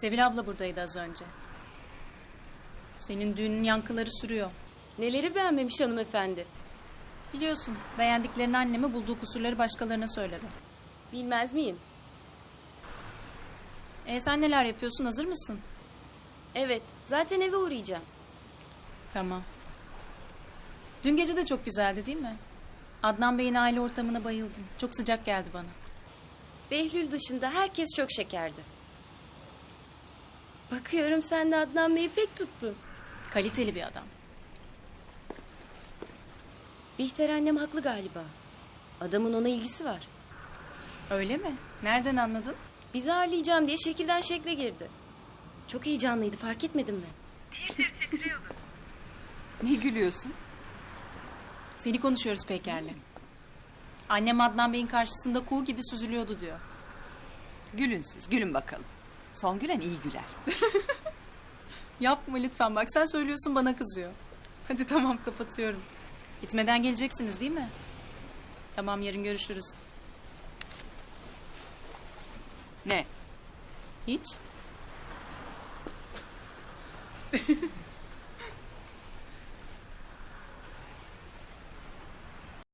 Sevil abla buradaydı az önce. Senin düğünün yankıları sürüyor. Neleri beğenmemiş hanımefendi? Biliyorsun beğendiklerini anneme bulduğu kusurları başkalarına söyledi. Bilmez miyim? E sen neler yapıyorsun hazır mısın? Evet, zaten eve uğrayacağım. Tamam. Dün gece de çok güzeldi değil mi? Adnan Bey'in aile ortamına bayıldım. Çok sıcak geldi bana. Behlül dışında herkes çok şekerdi. Bakıyorum sen de Adnan Bey'i pek tuttun. Kaliteli bir adam. Bihter annem haklı galiba. Adamın ona ilgisi var. Öyle mi? Nereden anladın? Bizi ağırlayacağım diye şekilden şekle girdi. Çok heyecanlıydı fark etmedin mi? Ne gülüyorsun? Seni konuşuyoruz Peker'le. Annem Adnan Bey'in karşısında kuğu gibi süzülüyordu diyor. Gülün siz, gülün bakalım. Son gülen iyi güler. Yapma lütfen bak sen söylüyorsun bana kızıyor. Hadi tamam kapatıyorum. Gitmeden geleceksiniz değil mi? Tamam yarın görüşürüz. Ne? Hiç?